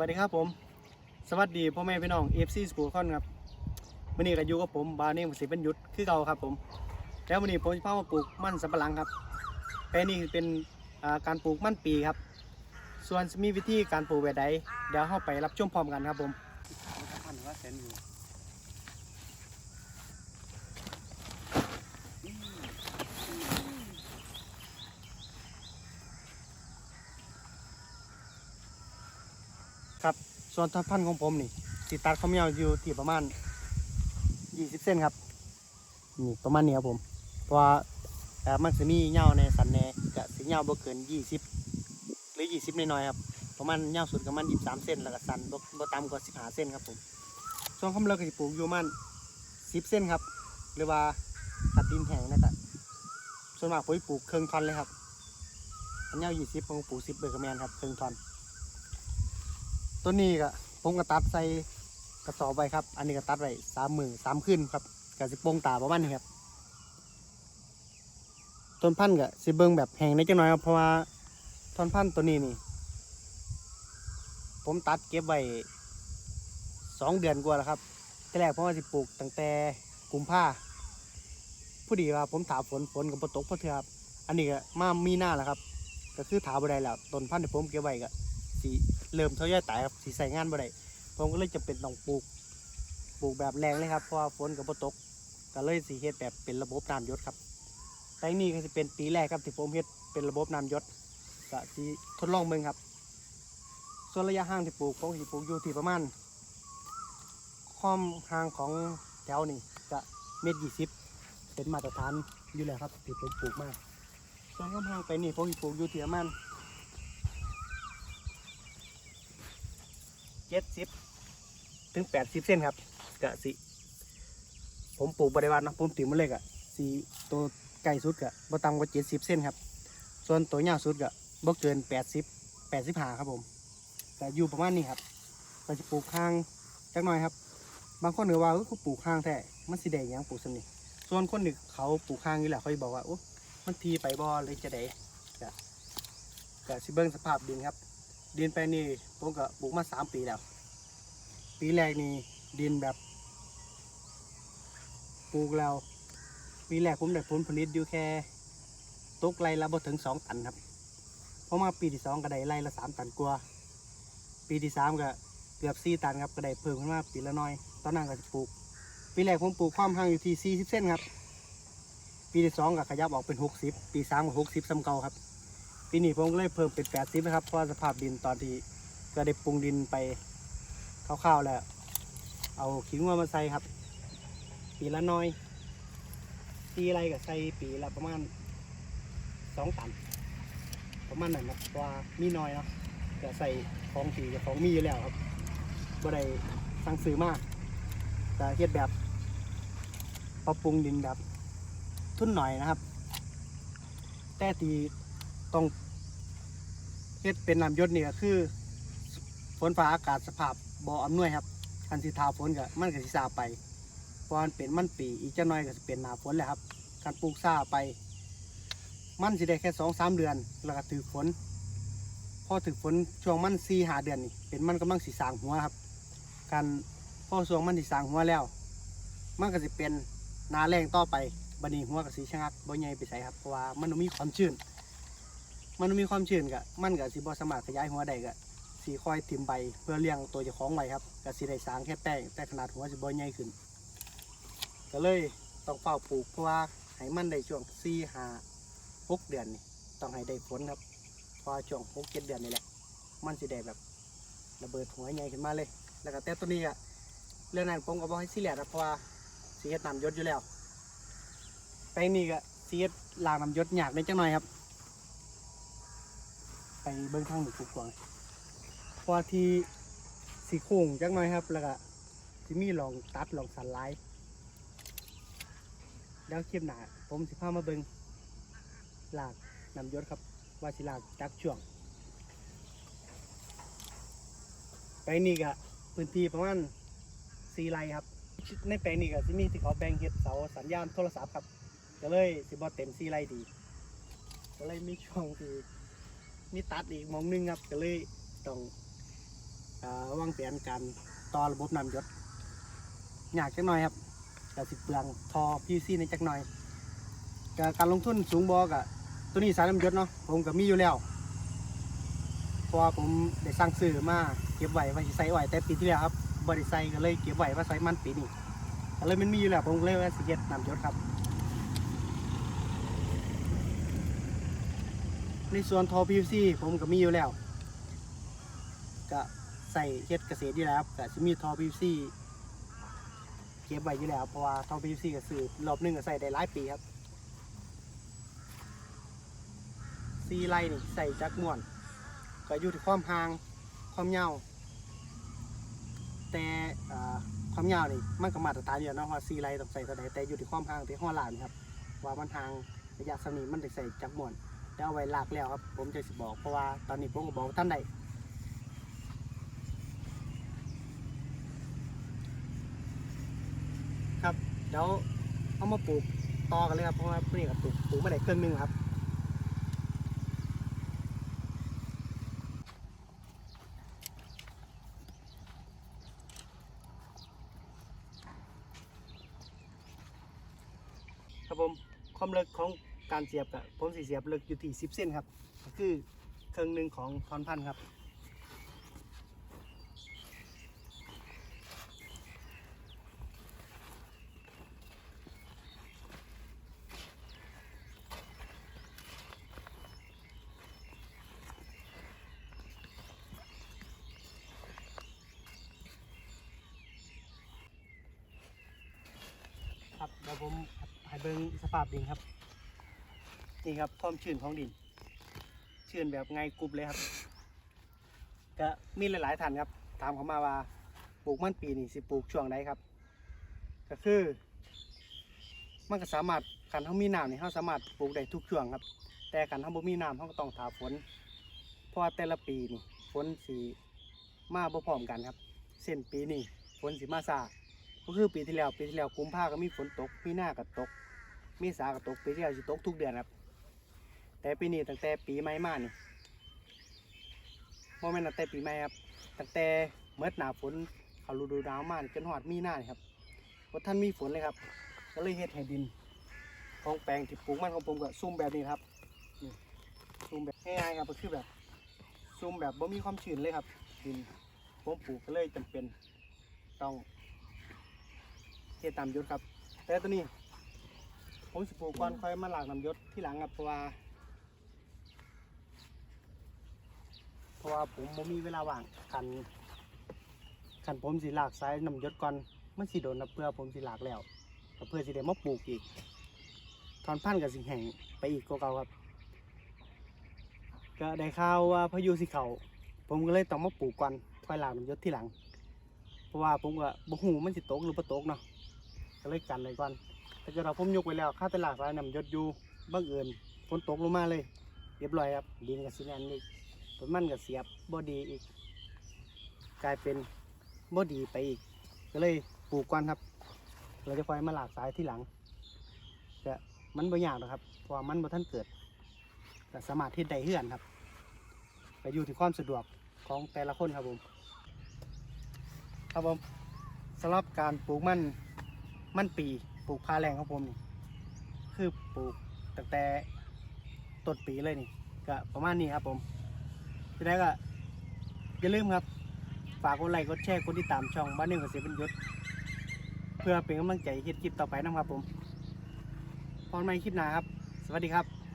วัสดีครับผม สวัสดีพ่อแม่พี่น้อง FC สปูคอนครับวันนี้ก็อยู่กับผมบาเนี่สิเป็นยุทธคือเก่าครับผม แล้ววันนี้ผมจะพามาปลูกมันสำปะหลังครับแปลงนี้เป็นาการปลูกมันปีครับ ส่วนมีวิธีการปลูกแบบใดเดี๋ยวเข้าไปรับชมพร้อมกันครับผม ครับ ส่วนทัพพันธุ์ของผมนี่สิตัดความยาวอยู่ที่ประมาณ 20 เส้นครับนี่ประมาณนี้ครับผมเพราะว่าแต่มันจะมีเงาในสันแนจะสิเงาบ่เกิน 20 หรือ 20น้อยๆครับประมาณเงาสุดก็มาณ23 เส้นแล้วก็สันบ่บต่ำกว่า 15 เส้นครับผมส่วนความเลิกก็สิปลูกอยู่มาณ10 เส้นครับ หรือว่าตัดดินแห้งนะครับส่วนมากผมปลูกเครื่องทอนเลยครับอันเงา20ผมปลูก10เบอร์กระแมนครับเครื่องทอน ต้นนี้ก็ผมก็ตัดใส่กระสอบไว้ครับ อันนี้ก็ตัดไว้สามมือสามขึ้นครับก็สิโปงตาประมาณนี้ครับ ต้นพันธุ์ก็สิเบิ่งแบบแห้งนิดจังน้อยครับเพราะว่าต้นพันธุ์ตัวนี้นี่ ผมตัดเก็บไว้สองเดือนกว่าแล้วครับที่แรกผมว่าสิปลูกตั้งแต่กุมภาผู้ดีว่าผมถาฝนฝนกับปตกเพราะเถอะครับอันนี้ก็มามีหน้าแล้วครับ ก็คือถาบได้แล้วต้นพันธุ์ที่ผมเก็บไว้ก็สี เริ่มเท่าย่อยตายครับสีใส่งานบ่ได้ผมก็เลยจะเป็นต้องปลูกปลูกแบบแรงเลยครับเพราะว่าฝนกับปตกก็เลยสีเฮ็ดแบบเป็นระบบน้ำยศครับแปลงนี้ก็จะเป็นปีแรกครับที่ผมเฮ็ดเป็นระบบน้ำยศก็สิทดลองเบิ่งครับ ส่วนระยะห่างที่ปลูกผมสิปลูกอยู่ที่ประมาณความห่างของแถวนี่จะเมตรยี่สิบเป็นมาตรฐานอยู่แล้วครับที่ผมปลูกมาส่วนความห่างไปนี่ผมสิปลูกอยู่ที่ประมาณ เจ็ดสิบถึงแปดสิบเส้นครับกะสิ ผมปลูกบริวารนะผมติมมาเลยกะสี่ตัวไก่สุดกะบ่ต่ำกว่าเจ็ดสิบเส้นครับ ส่วนตัวยาวสุดกะบ่เกินแปดสิบแปดสิบห้าครับผมก็อยู่ประมาณนี้ครับก็จะปลูกข้างจักหน่อยครับ บางคนก็ว่าเออเขาปลูกข้างแท้มันสิได้หยังปลูกสนิส่วนคนหนึ่งเขาปลูกข้างนี่แหละเขาจะบอกว่าโอ้มันทีไปบ่เลยจะได้ก็ก็สิเบิ่งสภาพดินครับ ดินไปนี่ผมก็ปลูกมาสามปีแล้ว ปีแรกนี่ดินแบบปลูกแล้วปีแรกผมได้ผลผลิตอยู่แค่ตกไรละบ่ถึงสองตันครับพอมาปีที่สองก็ได้ไรละสามตันกว่าปีที่สามก็เกือบสี่ตันครับก็ได้เพิ่มขึ้นมาปีละน้อย ตอนนั้นก็จะปลูก ปีแรกผมปลูกความห่างอยู่ที่สี่สิบเส้นครับ ปีที่สองก็ขยับออกเป็นหกสิบปีสามก็หกสิบซ้ำเก่าครับ ปีนี้ผมก็เลยเพิ่มเป็นแปดสิบนะครับ เพราะสภาพดินตอนที่ก็ได้ปรุงดินไปคร่าวๆแล้ว เอาขิงวัวมาใส่ครับ ปีละน้อย ปีอะไรก็ใส่ปีละประมาณสองตัน ประมาณนั้นครับเพราะว่ามีน้อยเนาะก็ใส่ของผีกับของมีอยู่แล้วครับบ่ได้สั่งซื้อมากแต่เฮ็ดแบบปรับปรุงดินแบบ ทุ่นหน่อยนะครับ แต่ที ต้องเฮ็ดเป็นน้ำยศนี่ก็คือ ฝนฟ้าอากาศสภาพบ่อำนวยครับคันสิทาฝนก็มันก็สิซาไปเพราะมันเป็นมันปีอีกจะน้อยก็จะเป็นหนาฝนแหละครับการปลูกซาไป มันสิได้แค่สองสามเดือน แล้วก็ถือฝนพอถือฝนช่วงมันสี่หาเดือนนี่เป็นมันกำลังสีสางหัวครับการพอช่วงมันสีสางหัวแล้ว มันก็จะเป็นนาแรงต่อไปบันนี้หัวกับสีชะงักบ่ใหญ่ไปใส่ครับเพราะว่ามันบ่มีความชื้น มันมีความชื้นกะมันก็สิบ่สามารถขยายหัวได้กะสีคอยทิ่มใบเพื่อเลี้ยงตัวเจ้าของไว้ครับก็สิได้สางแค่แป้งแต่ขนาดหัวสิบ่ใหญ่ขึ้น ก็เลยต้องเฝ้าปลูกเพราะว่าให้มันได้ช่วงสี่ห้าหกเดือนนี่ต้องให้ได้ฝนครับพราะว่าช่วงหกเจ็ดเดือนนี่แหละ มันสิได้แบบระเบิดหัวใหญ่ขึ้นมาเลย แล้วก็แต่ตัวนี้อะเรื่องนั้นผมก็บอกให้ซีเรียสนะเพราะว่าสีเฮ็ดน้ำยศอยู่แล้วแปลงนี้ก็สีเฮ็ดล้างน้ำยศยากนิดจังหน่อยครับ ไปเบิ้องทางหนึ่งปลูกก่อนเพราะว่าที่สีโค้งจังหน่อยครับ แล้วก็สิมีลองตัดลองสันไลด์แล้วคลิปหนาผมสิพามาเบิงหลากนำยศครับ ว่าสิหลากจักช่วงแปนี้ก็พื้นที่ประมาณสี่ไร่ครับ ในแปลงนี้ก็สิมีที่เขาแบ่งเฮ็ดเสาสัญญาณโทรศัพท์ครับ ก็เลยสิบ่เต็มสี่ไร่ดี ก็เลยมีช่วงที่ มีตัดอีกมองหนึงครับก็เลยต้องอวางแผนการต่อระบบน้ำหยศยากจักหน่อยครับกสิเปลืองทอ PVC ในจักหน่อยก็การลงทุนสูงบอกะตัวนี้สายน้ำหยศเนาะผมก็มีอยู่แล้วเพราะผมได้สร้างซื้อมาเก็บไว้ไว้ใส่ไว้แต่ปีที่แล้วครับบริใส่ก็เลยเก็บไว้ว่าใส่มันปีนี้ก็เลยมันมีอยู่แล้วผมเลยว่าสิเฮ็ดน้ำหยศครับ ในส่วนทอ PVC ผมก็มีอยู่แล้ว ก็ใส่เฮ็ดเกษตรอยู่แล้วครับก็จะมีทอ PVC เก็บไว้อยู่แล้วเพราะว่าทอ PVC ก็ซื้อรอบหนึงก็ใส่ได้หลายปีครับซีไลนี่ใส่จักม่วน ก็อยู่ที่ความห่างความยาวแต่อ่าความยาวนี่มันก็มาตรฐานอยู่แล้วเนาะว่าซีไลต้องใส่เท่าใดแต่อยู่ที่ความห่างที่ห้อลานครับว่ามันห่างระยะสำนี้มันได้ใส่จักม่วน จะเอาไว้ลากแล้วครับ ผมจะสิบอกเพราะว่าตอนนี้ผมก็บอกท่านใดครับเดี๋ยวเอามาปลูกต่อกันเลยครับเพราะว่าเพื่อนกับปลูกปลูกมาได้เครื่องนึงครับครับผมความลึกของ การเสียบกับผมสีเสียบลึกอยู่ที่10เส้นครับก็คือเครื่องหนึ่งของทอนพันครับครับเดี๋ยวผมให้เบิ่งสภาพดินครับ นี่ครับความชื้นของดิน ชื้นแบบไงกรุบเลยครับก็มีหลายๆท่านครับ ถามเขามาว่าปลูกมันปีนี่สิปลูกช่วงใดครับ ก็คือ มันก็สามารถคันเขามีน้ำนี่เขาสามารถปลูกได้ทุกช่วงครับ แต่คันเขาบ่มีน้ำเขาก็ต้องถาฝนเพราะว่าแต่ละปีนี่ฝนสีมาบ่พร้อมกันครับ เส้นปีนี้ฝนสีมาซาก็คือปีที่แล้วปีที่แล้วกุมภาก็มีฝนตก มีหน้าก็ตก มีสาก็ตกปีที่แล้วสิตกทุกเดือนครับ แต่ปีนี้ตั้งแต่ปีใหม่มานี่โมเมนต์ตั้งแต่ปีใหม่ครับตั้งแต่เมื่อหนาฝนเขาฤดูหนาวมากจนหอดมีหน้านี่ครับเพราะท่านมีฝนเลยครับ ก็เลยเฮ็ดให้ดินของแปลงที่ปลูกมันของผมก็ซุ่มแบบนี้ครับซุ่มแบบง่ายๆครับก็คือแบบซุ่มแบบบ่มีความชื้นเลยครับดินผมปลูกก็เลยจำเป็นต้องเทตามยศครับ แต่ตัวนี้ผมสิปลูกก่อนค่อยมาหลากน้ำยศที่หลังครับเพราะว่า เพ ราะว่าผมบ่มีเวลาว่างกันขันผมสิหลากสายน้ำยศก่อนมันสิโดนนะเพื่อผมสิหลากแล้วเพื่อสิได้มาปลูกอีกทอนพันธุ์กับสิแห่งไปอีกกว่าเก่าครับ ก็ได้ข่าวว่าพายุสิเขาผมก็เลยต้องมาปลูกก่อนค่อยหลากน้ำยศที่หลัง เพราะว่าผมก็บ่หูมันสิตกหรือบ่ตกเนาะก็เลยกันเลยก่อนแต่ก็เราผมยกไว้แล้วค่าตลาดสายนำยศอยู่บังเอิญฝนตกลงมาเลย เรียบร้อยครับดินกับซีแนนอีก ต้นมันกับเสียบบอดีอีก กลายเป็นบอดีไปอีก ก็เลยปลูกก่อนครับ เราจะคอยมาหลากสายที่หลังแต่มันบ่ยากหรอกครับเพราะมันบ่ท่านเกิดก็สามารถเฮ็ดได้เฮือนครับก็อยู่ที่ความสะดวกของแต่ละคนครับผม ครับผมสำหรับการปลูกมันมันปีปลูกพาแรงของผมนี่คือปลูกตั้งแต่ต้นปีเลยนี่ก็ประมาณนี้ครับผม ทีนี้ก็อย่าลืมครับ ฝากกดไลค์กดแชร์กดติดตามช่องบ้านหนึ่งกับเสียเป็นยศเพื่อเป็นกำลังใจให้คลิปต่อไปนะครับผมพร้อมในคลิปหน้าครับ สวัสดีครับ